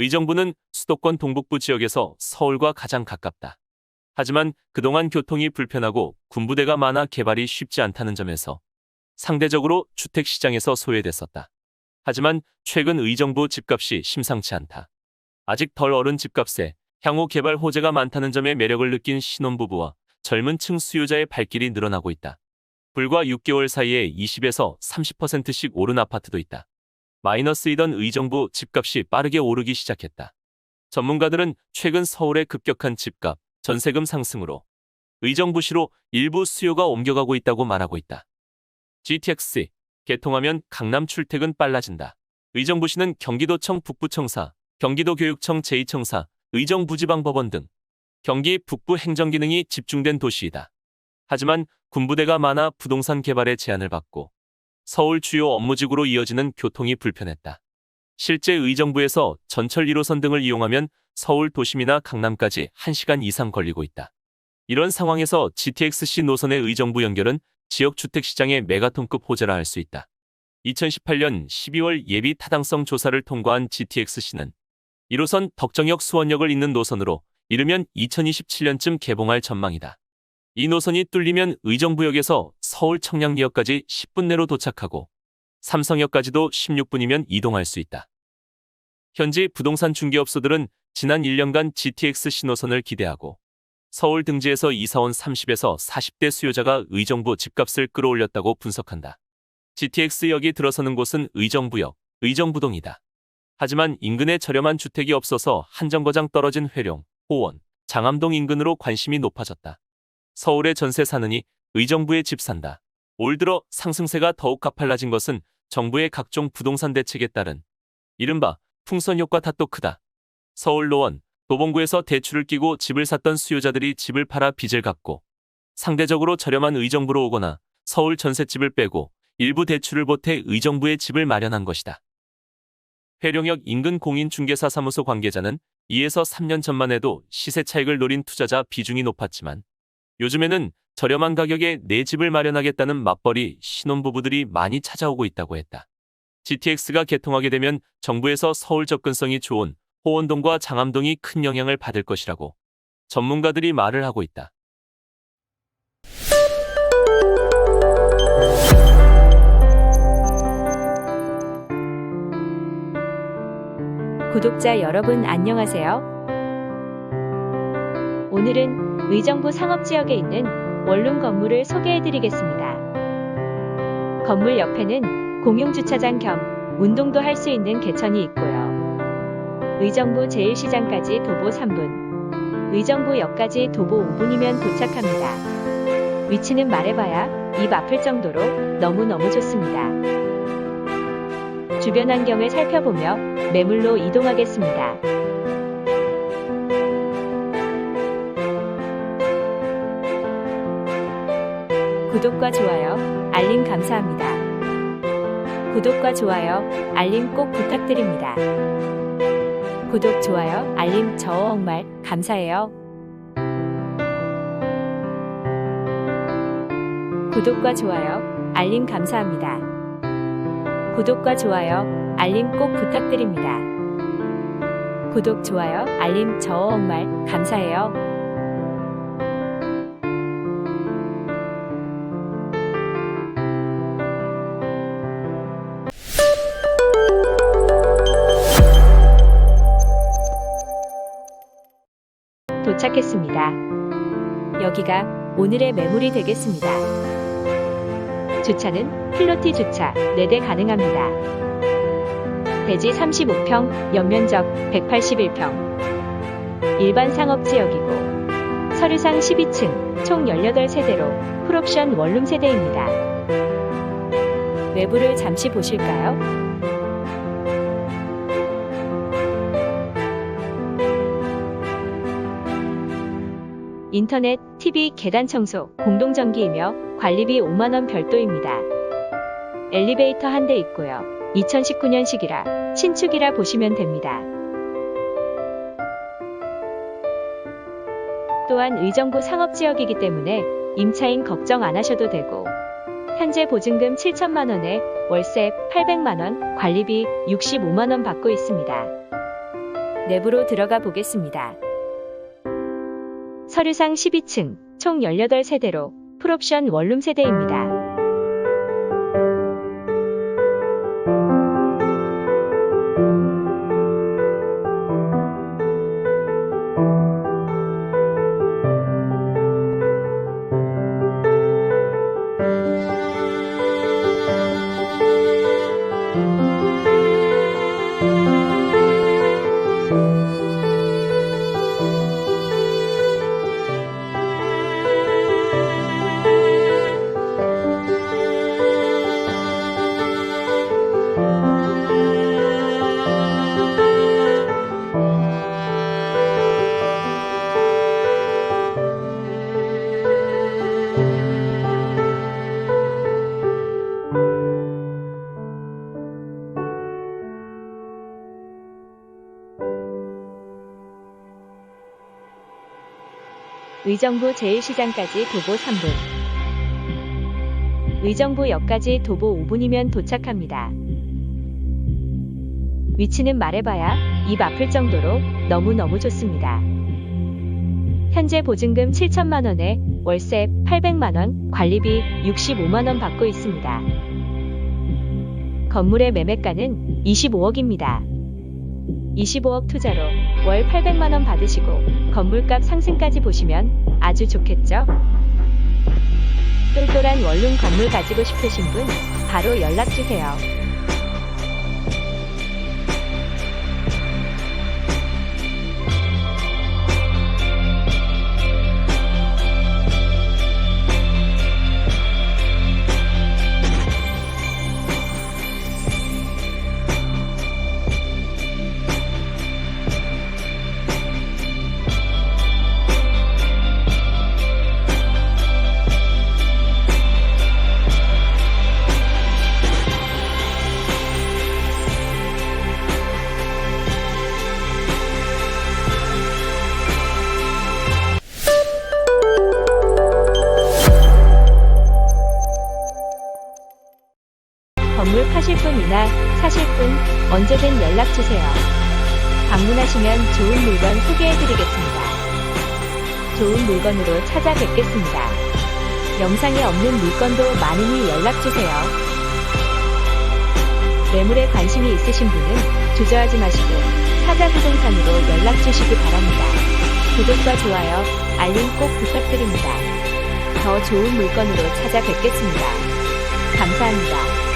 의정부는 수도권 동북부 지역에서 서울과 가장 가깝다. 하지만 그동안 교통이 불편하고 군부대가 많아 개발이 쉽지 않다는 점에서 상대적으로 주택 시장에서 소외됐었다. 하지만 최근 의정부 집값이 심상치 않다. 아직 덜 오른 집값에 향후 개발 호재가 많다는 점에 매력을 느낀 신혼부부와 젊은 층 수요자의 발길이 늘어나고 있다. 불과 6개월 사이에 20에서 30%씩 오른 아파트도 있다. 마이너스이던 의정부 집값이 빠르게 오르기 시작했다. 전문가들은 최근 서울의 급격한 집값, 전세금 상승으로 의정부시로 일부 수요가 옮겨가고 있다고 말하고 있다. GTX 개통하면 강남 출퇴근 빨라진다. 의정부시는 경기도청 북부청사, 경기도교육청 제2청사, 의정부지방법원 등 경기 북부 행정기능이 집중된 도시이다. 하지만 군부대가 많아 부동산 개발에 제한을 받고 서울 주요 업무지구로 이어지는 교통이 불편했다. 실제 의정부에서 전철 1호선 등을 이용하면 서울 도심이나 강남까지 1시간 이상 걸리고 있다. 이런 상황에서 GTX-C 노선의 의정부 연결은 지역 주택 시장의 메가톤급 호재라 할 수 있다. 2018년 12월 예비 타당성 조사를 통과한 GTX-C는 1호선 덕정역 수원역을 잇는 노선으로 이르면 2027년쯤 개봉할 전망이다. 이 노선이 뚫리면 의정부역에서 서울 청량리역까지 10분 내로 도착하고 삼성역까지도 16분이면 이동할 수 있다. 현지 부동산 중개업소들은 지난 1년간 GTX 신호선을 기대하고 서울 등지에서 이사온 30에서 40대 수요자가 의정부 집값을 끌어올렸다고 분석한다. GTX역이 들어서는 곳은 의정부역, 의정부동이다. 하지만 인근에 저렴한 주택이 없어서 한 정거장 떨어진 회룡, 호원, 장암동 인근으로 관심이 높아졌다. 서울에 전세 사느니 의정부에 집 산다. 올 들어 상승세가 더욱 가팔라진 것은 정부의 각종 부동산 대책에 따른 이른바 풍선 효과 탓도 크다. 서울 노원, 도봉구에서 대출을 끼고 집을 샀던 수요자들이 집을 팔아 빚을 갚고 상대적으로 저렴한 의정부로 오거나 서울 전셋집을 빼고 일부 대출을 보태 의정부에 집을 마련한 것이다. 회룡역 인근 공인중개사 사무소 관계자는 2에서 3년 전만 해도 시세 차익을 노린 투자자 비중이 높았지만 요즘에는 저렴한 가격에 내 집을 마련하겠다는 맞벌이 신혼부부들이 많이 찾아오고 있다고 했다. GTX가 개통하게 되면 정부에서 서울 접근성이 좋은 호원동과 장암동이 큰 영향을 받을 것이라고 전문가들이 말을 하고 있다. 구독자 여러분 안녕하세요. 오늘은 의정부 상업지역에 있는 원룸 건물을 소개해드리겠습니다. 건물 옆에는 공용주차장 겸 운동도 할 수 있는 개천이 있고요. 의정부 제1시장까지 도보 3분, 의정부역까지 도보 5분이면 도착합니다. 위치는 말해봐야 입 아플 정도로 너무너무 좋습니다. 주변 환경을 살펴보며 매물로 이동하겠습니다. 구독과 좋아요, 알림 감사합니다. 구독과 좋아요, 알림 꼭 부탁드립니다. 구독, 좋아요, 알림 정말 감사해요. 구독과 좋아요, 알림 감사합니다. 구독과 좋아요, 알림 꼭 부탁드립니다. 구독, 좋아요, 알림 정말 감사해요. 도착했습니다. 여기가 오늘의 매물이 되겠습니다. 주차는 필로티 주차 4대 가능합니다. 대지 35평, 연면적 181평. 일반 상업지역이고 서류상 12층, 총 18세대로 풀옵션 원룸 세대입니다. 외부를 잠시 보실까요? 인터넷, TV, 계단 청소, 공동전기이며 관리비 5만원 별도입니다. 엘리베이터 한 대 있고요. 2019년식이라 신축이라 보시면 됩니다. 또한 의정부 상업지역이기 때문에 임차인 걱정 안 하셔도 되고 현재 보증금 7천만 원에 월세 800만 원, 관리비 65만 원 받고 있습니다. 내부로 들어가 보겠습니다. 서류상 12층, 총 18세대로 풀옵션 원룸 세대입니다. 의정부 제1시장까지 도보 3분. 의정부역까지 도보 5분이면 도착합니다. 위치는 말해봐야 입 아플 정도로 너무너무 좋습니다. 현재 보증금 7천만 원에 월세 800만 원, 관리비 65만 원 받고 있습니다. 건물의 매매가는 25억입니다. 25억 투자로 월 800만 원 받으시고 건물값 상승까지 보시면 아주 좋겠죠? 똘똘한 원룸 건물 가지고 싶으신 분 바로 연락 주세요. 건물 파실 분이나 사실 분 언제든 연락 주세요. 방문하시면 좋은 물건 소개해 드리겠습니다. 좋은 물건으로 찾아뵙겠습니다. 영상에 없는 물건도 많으니 연락 주세요. 매물에 관심이 있으신 분은 주저하지 마시고 사자부동산으로 연락 주시기 바랍니다. 구독과 좋아요, 알림 꼭 부탁드립니다. 더 좋은 물건으로 찾아뵙겠습니다. 감사합니다.